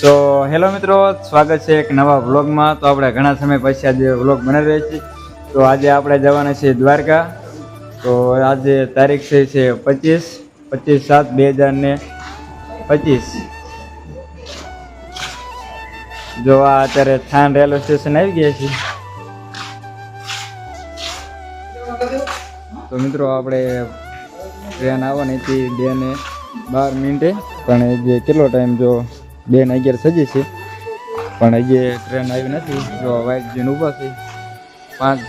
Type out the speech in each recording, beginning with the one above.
તો હેલો મિત્રો, સ્વાગત છે એક નવા વ્લોગમાં તો આપણે ઘણા સમય પછી આજે વ્લોગ બનાવી રહ્યા છીએ તો આજે આપણે જવાના છીએ દ્વારકા. તો આજે તારીખ છે છે પચીસ પચીસ સાત બે હજાર ને પચીસ. જો આ અત્યારે થાન રેલવે સ્ટેશન આવી ગયા છીએ. તો મિત્રો, આપણે ટ્રેન આવવાની હતી બે ને બાર મિનિટે. પણ જે કેટલો ટાઈમ જો બે ને અગિયાર સજી છે. પણ હજી ટ્રેન આવી નથી. જો વાઇફ જઈને ઊભા છે. પાંચ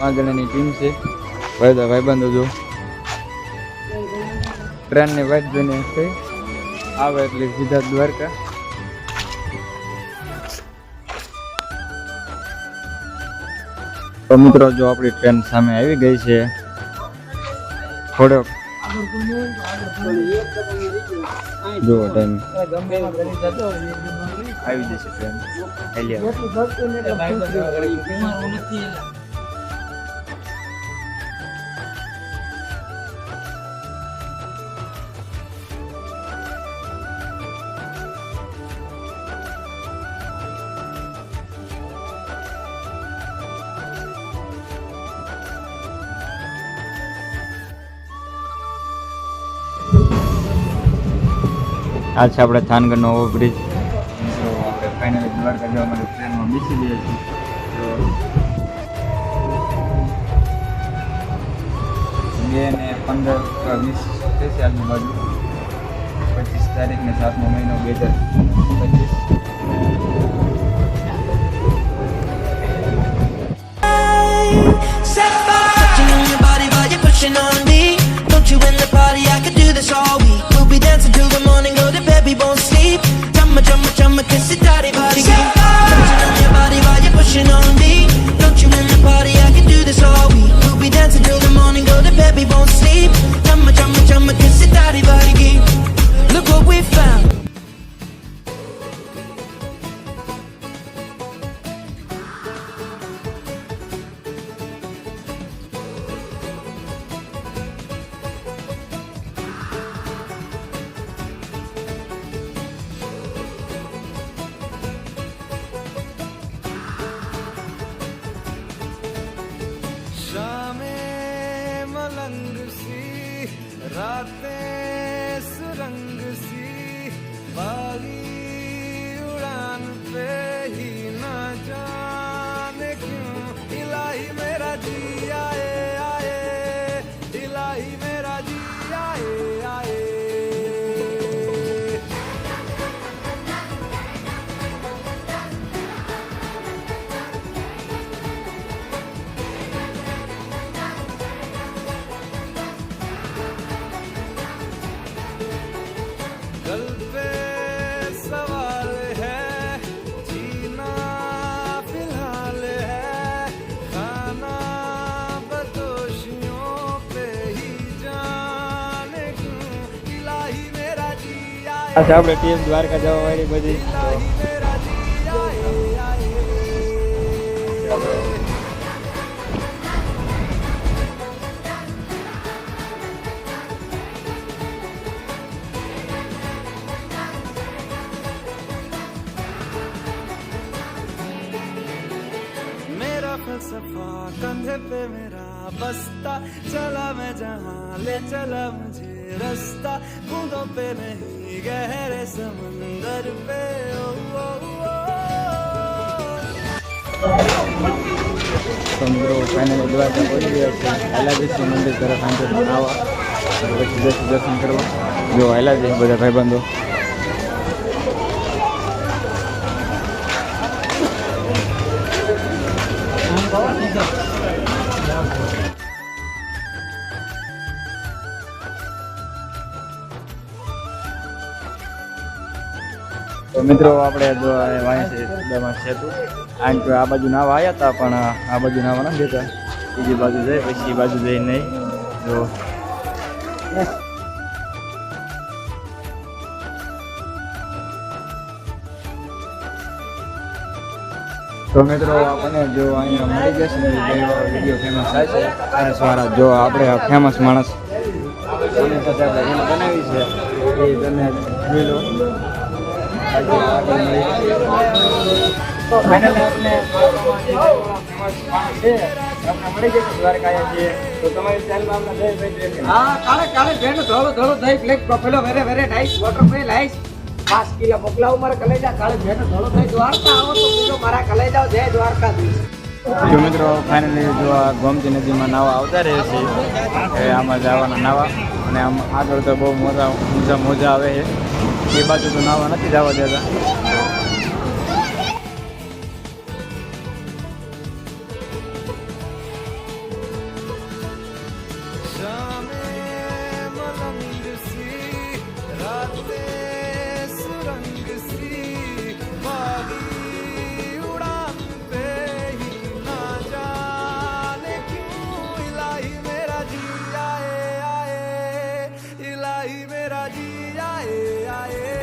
પાંચ જણાની ટીમ છે. ભાઈ ભાઈબંધો જો. ટ્રેનની વાઇટ જોઈને છે. આવે એટલે સીધા દ્વારકા. તો મિત્રો, જો આપણી ટ્રેન સામે આવી ગઈ છે. થોડોક જો ટાઈમ આવી જશે ટ્રેન આ છે આપણે થાનગઢનો ઓવરબ્રિજ. તો આપણે ફાઇનલી દ્વારકા જવા માટે બે ને પંદર વીસ થશે આજુબાજુ પચીસ તારીખ ને સાતમો મહિનો બે હજાર પચીસ. I'ma jump, jump, jump, kiss it, daddy, body. Rade. आए આ છે આપણે ટીમ દ્વારકા જવા વાળી બધી इलाही मेरा जी आए आए मेरा फलसफा कंधे पे मेरा बस्ता चला मैं जहाँ ले चला मुझे रास्ता बूंदों पे नहीं गहरे समंदर पे ओ, ओ, ओ, તો મિત્રો ફાઇનલી દ્વારકા પહોંચી ગયા છે હાલાજી મંદિર તરફ આંતર આવવા અને પછી દર્શન દર્શન કરવા જો હાલાજી બધા ભાઈબંધો તો મિત્રો, આપણે જો સુદામા સેતુ આમ આ બાજુ નાવા આવ્યા હતા પણ આ બાજુ નાવા નથી જતા બીજી બાજુ જાય, પછી બાજુ જઈ નહીં. જો. તો મિત્રો, આપણને જો અહીંયા મળી જશે ને વીડિયો ફેમસ થાય છે. અને સારા જો આપણે ફેમસ માણસ. બનાવી છે. એ તમે જોઈ લો. પાંચ કિલો મોકલાવું મારા કલેજા કાળે ભેણું ધોળો દહીં દ્વારકા આવો તો મારા કલેજા જય દ્વારકા મિત્રો ફાઇનલી જો આ ગોમતી નદીમાં નાવા આવતા રહે છે એ આમાં જવાના નાવા, અને આમ આગળ તો બહુ મોજા મોજા મોજા આવે છે. એ બાજુ તો નાવા નથી જવા દેતા. era dia, e, eh, a, e. Eh, eh.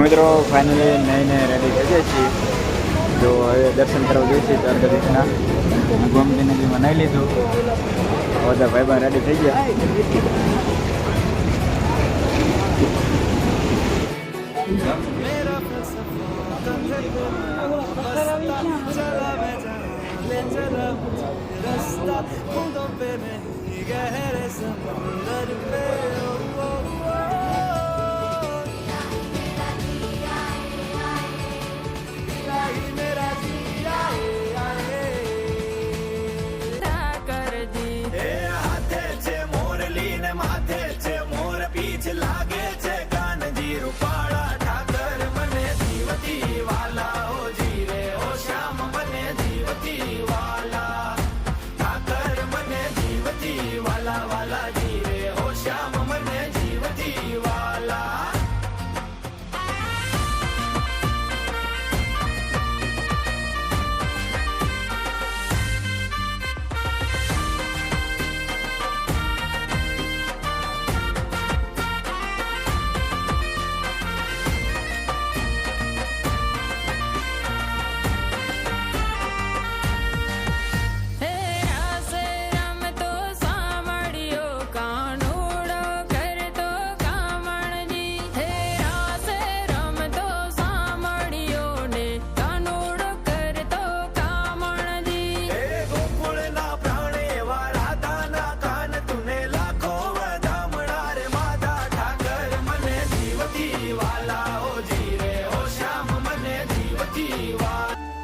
તો મિત્રો ફાઇનલી નહીં નહીં રેડી થઈ ગયા છીએ જો હવે દર્શન કરવા જોઈએ છીએ દ્વારકાધીશના ગોમતીને જે મનાવી લીધું બધા ભાઈ ભાઈ રેડી થઈ ગયા રસ્તા ખુદો પે નહીં ગહેરે સમંદર પે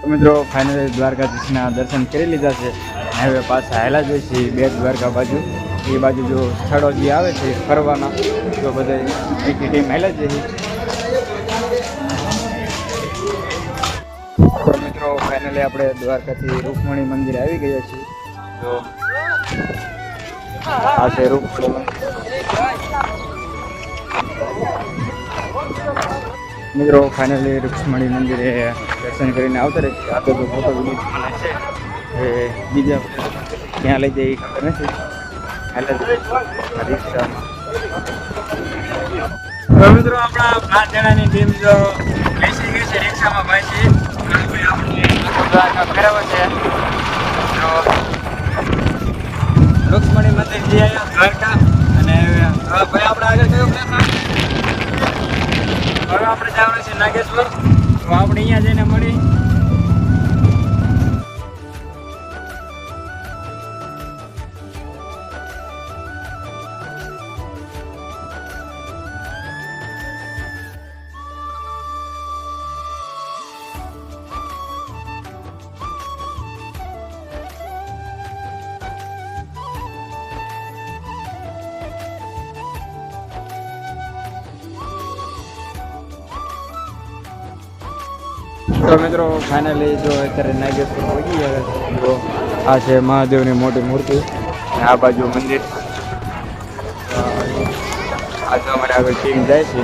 તો મિત્રો ફાઇનલી દ્વારકાધીશના દર્શન કરી લીધા છે. હવે પાછા હાલા જ છે બે દ્વારકા બાજુ. એ બાજુ જો સ્થળો જે આવે છે, ફરવાના તો બધા એકી ટીમ હાલા જ તો મિત્રો ફાઇનલી આપણે દ્વારકાથી રૂકમણી મંદિર આવી ગયા છીએ. તો આ છે રૂકમણી મિત્રો ફાઇનલી રૂક્ષ્મણી મંદિરે દર્શન કરીને આવતા રહે. આ તો ફોટો વીડિયો છે. એ બીજા ક્યાં લઈ જાય ખબર નથી રિક્ષામાં મિત્રો, આપણા પાંચ જણાની ટીમ જો બેસી ગઈ છે, રિક્ષામાં ભાઈ છે છે. તો રૂક્ષ્મણી મંદિર જઈ આવ્યા દ્વારકા. અને ભાઈ આપણે આગળ કયો પ્લેસ હવે આપણે જવાનું છે નાગેશ્વર. તો આપણે અહીંયા જઈને મળી. તો મિત્રો ફાઇનલી જો અત્યારે નાગેશ્વર પહોંચી ગયા તો આ છે મહાદેવની મોટી મૂર્તિ. અને આ બાજુ મંદિર. આ તો અમારે આગળ ટીમ જાય છે.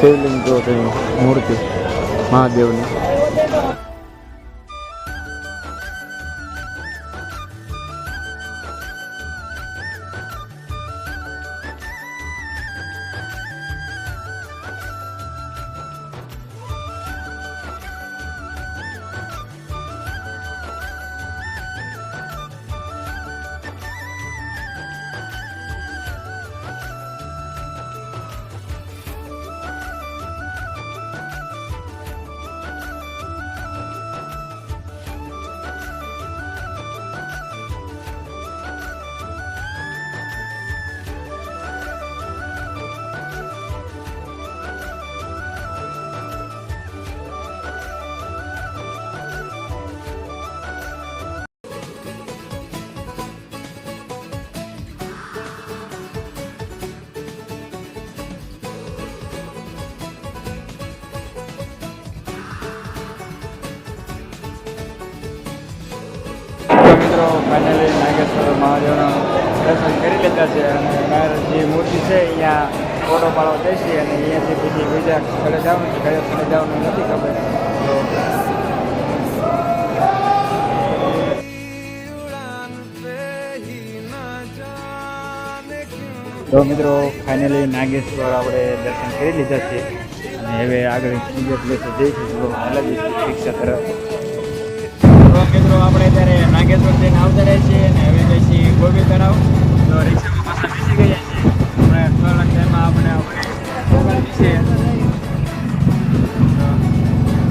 શિવલિંગ જો મૂર્તિ, મહાદેવની. મિત્રો ફાઇનલી નાગેશ્વર મહાદેવના દર્શન કરી લીધા છે અને જે મૂર્તિ છે, અહીંયા ફોટો પાડવા જઈશી અને અહીંયાથી પછી બીજા ઘરે જવાનું છે. ઘરે ઘરે જવાનું નથી ખબર. તો તો મિત્રો ફાઇનલી નાગેશ્વર આપણે દર્શન કરી લીધા છે. અને હવે આગળ બીજા જઈશું. અલગ શિક્ષા તરફ તો આપણે અત્યારે નાગેશ્વર ટ્રેન આવતા રહીએ છીએ અને હવે જઈશું ગોબી તળાવ. તો રિક્ષામાં પાછા બેસી ગયા છીએ. આપણે થોડાક ટાઈમમાં આપણે આપણે છે.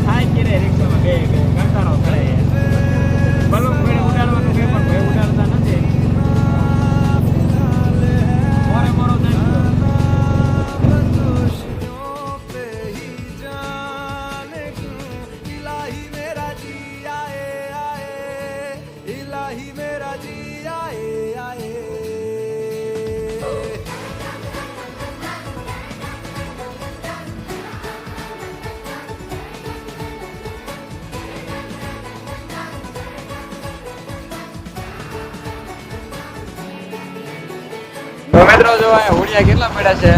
થાય કે રિક્ષામાં બે કંટાળો કરે કેટલા પડ્યા છે?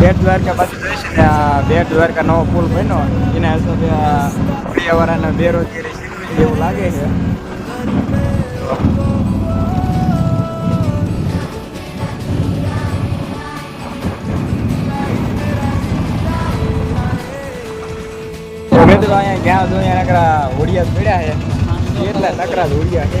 બેટ દ્વારકા પાછું જઈશે ને, આ બેટ દ્વારકા નવો પુલ બન્યો. એના હિસાબે આ હોડિયાવાળાને બેરોજગારી શીખવી એવું લાગે છે. તો અહીંયા ગયા તો અહીંયા નકરા હોડિયા પડ્યા છે. એટલા નકરા હોડિયા છે.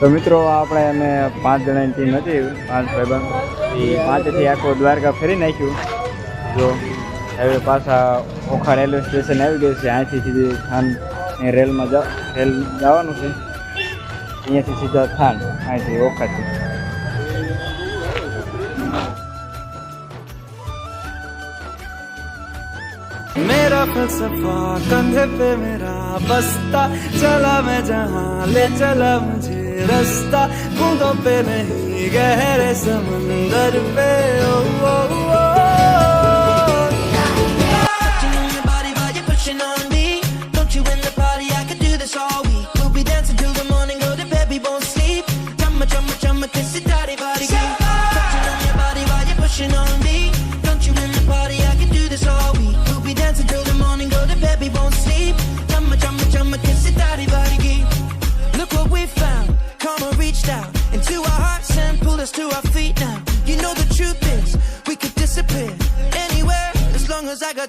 તો મિત્રો આપણે અમે પાંચ જણાની ટીમ હતી પાંચ ભાઈબંધ એ પાંચેથી આખું દ્વારકા ફરી નાખ્યું જો હવે પાછા ઓખા રેલવે સ્ટેશન આવી ગયું છે અહીંથી સીધી થાન એ રેલમાં જા રેલ જવાનું છે અહીંયાથી સીધા થાન અહીંથી ઓખાથી मेरा फलसफा कंधे पे मेरा बस्ता चला मैं जहाँ ले चला मुझे रास्ता बूंदों पे नहीं गहरे समंदर पे ओ, ओ,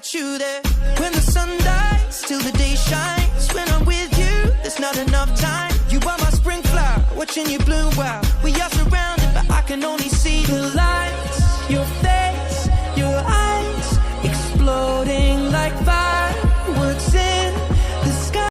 got you there. When the sun dies, till the day shines. When I'm with you, there's not enough time. You are my spring flower, watching you bloom. Wow, we are surrounded,